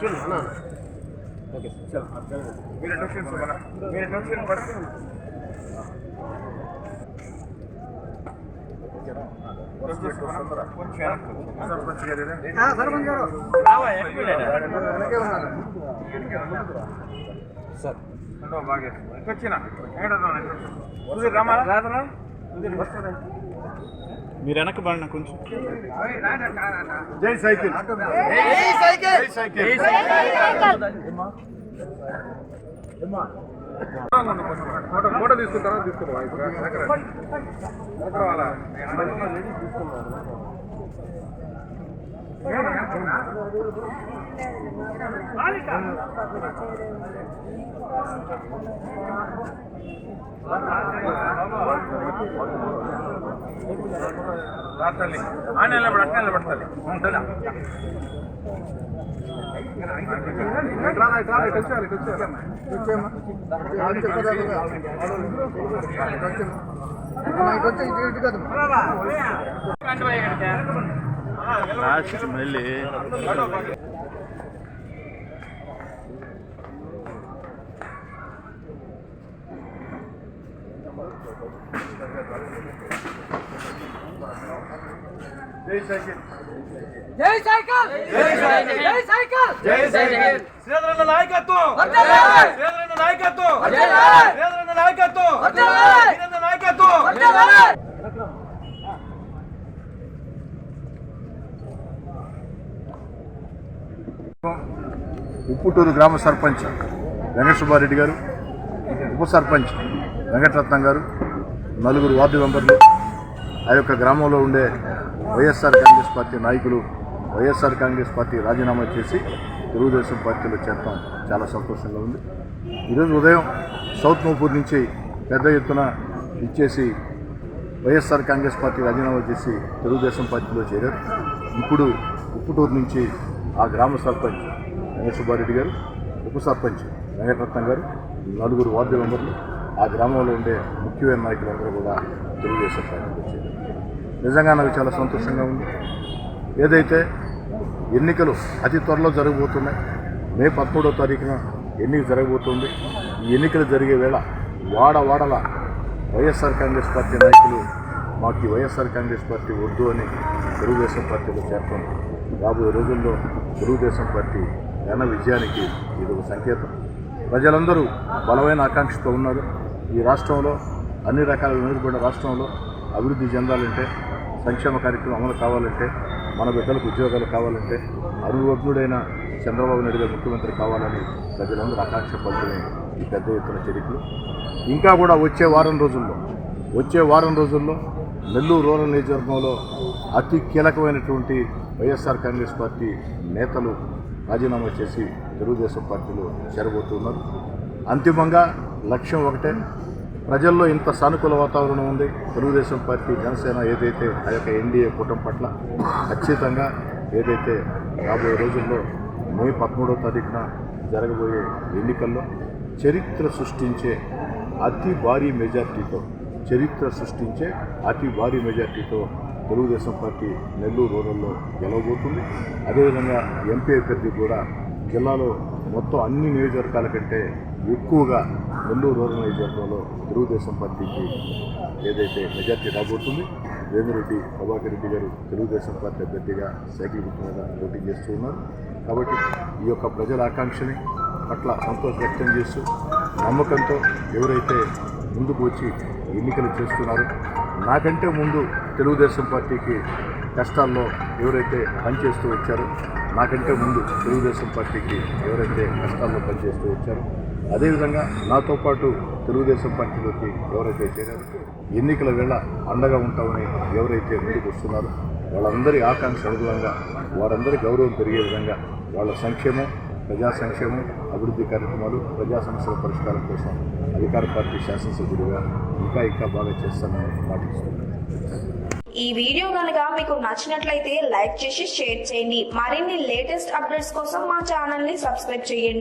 చూడు అన్నా ఓకే మీరు ట్యూషన్ మీరు ట్యూషన్ పడుతుంది సర్పంచ్ గారు సార్ బాగా వచ్చిన రమ్మా రాదరా మీరు వెనక్కి పడిన కొంచెం. జై సైకిల్. జై ఫోటో ఫోటో తీసుకుంటారా వాళ్ళ రాత్రి ఆనే నిలబడి అట్నే నిలబడతాలి లాస్ట్ మళ్ళీ జై సైకిల్ జై సైకిల్ జై సైకిల్ జై సైకిల్ శ్రీధరన్న నాయకత్వం వర్ధిల్లాలి! శ్రీధరన్న నాయకత్వం వర్ధిల్లాలి! శ్రీధరన్న నాయకత్వం ఉప్పుటూరు గ్రామ సర్పంచ్ వెంకట సుబ్బారెడ్డి గారు ఉప సర్పంచ్ వెంకటరత్నం గారు నలుగురు వార్డు మెంబర్లు ఆ యొక్క గ్రామంలో ఉండే వైఎస్ఆర్ కాంగ్రెస్ పార్టీ నాయకులు వైఎస్ఆర్ కాంగ్రెస్ పార్టీ రాజీనామా చేసి తెలుగుదేశం పార్టీలో చేరటం చాలా సంతోషంగా ఉంది. ఈరోజు ఉదయం సౌత్ మోపూర్ నుంచి పెద్ద ఎత్తున ఇచ్చేసి వైఎస్ఆర్ కాంగ్రెస్ పార్టీ రాజీనామా చేసి తెలుగుదేశం పార్టీలో చేరారు. ఇప్పుడు ఉప్పుటూరు నుంచి ఆ గ్రామ సర్పంచ్ సుబ్బారెడ్డి గారు ఉప సర్పంచ్ వెంకటరత్నం గారు నలుగురు వార్డు మెంబర్లు ఆ గ్రామంలో ఉండే ముఖ్యమైన నాయకులందరూ కూడా తెలుగుదేశం పార్టీలో చేరారు నిజంగా నాకు చాలా సంతోషంగా ఉంది. ఏదైతే ఎన్నికలు అతి త్వరలో జరగబోతున్నాయి మే పదమూడో తారీఖున ఎన్నిక జరగబోతుంది. ఈ ఎన్నికలు జరిగే వేళ వాడ వాడల వైఎస్ఆర్ కాంగ్రెస్ పార్టీ నాయకులు మాకు వైఎస్ఆర్ కాంగ్రెస్ పార్టీ వద్దు అని తెలుగుదేశం పార్టీలో చేరటం రాబోయే రోజుల్లో తెలుగుదేశం పార్టీ ఘన విజయానికి ఇది ఒక సంకేతం. ప్రజలందరూ బలమైన ఆకాంక్షతో ఉన్నారు. ఈ రాష్ట్రంలో అన్ని రకాల వెనుకబడిన రాష్ట్రంలో అభివృద్ధి చెందాలంటే సంక్షేమ కార్యక్రమం అమలు కావాలంటే మన బిడ్డలకు ఉద్యోగాలు కావాలంటే అనుభవజ్ఞుడైన చంద్రబాబు నాయుడు గారు ముఖ్యమంత్రి కావాలని ప్రజలందరూ ఆకాంక్ష పడుతున్నాయి ఈ పెద్ద ఎత్తున చరిత్రలు ఇంకా కూడా వచ్చే వారం రోజుల్లో వచ్చే వారం రోజుల్లో నెల్లూరు రూరల్ నియోజకవర్గంలో అతి కీలకమైనటువంటి వైఎస్ఆర్ కాంగ్రెస్ పార్టీ నేతలు రాజీనామా చేసి తెలుగుదేశం పార్టీలో చేరబోతున్నారు. అంతిమంగా లక్ష్యం ఒకటే ప్రజల్లో ఇంత సానుకూల వాతావరణం ఉంది. తెలుగుదేశం పార్టీ జనసేన ఏదైతే ఆ యొక్క ఎన్డీఏ కూటమి పట్ల ఖచ్చితంగా ఏదైతే రాబోయే రోజుల్లో మే పదమూడవ తారీఖున జరగబోయే ఎన్నికల్లో చరిత్ర సృష్టించే అతి భారీ మెజార్టీతో చరిత్ర సృష్టించే అతి భారీ మెజార్టీతో తెలుగుదేశం పార్టీ నెల్లూరు రూరల్లో గెలవబోతుంది. అదేవిధంగా ఎంపీ అభ్యర్థి కూడా జిల్లాలో మొత్తం అన్ని నియోజకవర్గాల కంటే ఎక్కువగా నెల్లూరు రూరల్ నియోజకవర్గంలో తెలుగుదేశం పార్టీకి ఏదైతే మెజార్టీ రాబోతుంది వేమిరెడ్డి ప్రభాకర్ రెడ్డి గారు తెలుగుదేశం పార్టీ అభ్యర్థిగా సైకిల్ గుర్తు మీద పోటీ చేస్తూ ఉన్నారు. కాబట్టి ఈ యొక్క ప్రజల ఆకాంక్షని పట్ల సంతోషం వ్యక్తం చేస్తూ నమ్మకంతో ఎవరైతే ముందుకు వచ్చి ఎన్నికలు చేస్తున్నారు. నాకంటే ముందు తెలుగుదేశం పార్టీకి కష్టాల్లో ఎవరైతే పనిచేస్తూ వచ్చారో నాకంటే ముందు తెలుగుదేశం పార్టీకి ఎవరైతే కష్టాల్లో పనిచేస్తూ వచ్చారో అదేవిధంగా నాతో పాటు తెలుగుదేశం పార్టీలోకి ఎవరైతే చేరారో ఎన్నికల వేళ అండగా ఉంటామని ఎవరైతే ముందుకు వస్తున్నారో వాళ్ళందరి ఆకాంక్ష అనుగుణంగా వారందరి గౌరవం పెరిగే విధంగా వాళ్ళ సంక్షేమం ప్రజా సంక్షేమం అభివృద్ధి కార్యక్రమాలు ప్రజా సమస్యల పరిష్కారం కోసం అధికార పార్టీ శాసనసభ్యుడిగా ఇంకా ఇంకా బాగా చేస్తానని పాటిస్తున్నాను ఈ వీడియో కనుక మీకు నచ్చినట్లయితే లైక్ చేసి షేర్ చేయండి. మరిన్ని లేటెస్ట్ అప్డేట్స్ కోసం మా ఛానల్ని సబ్స్క్రైబ్ చేయండి.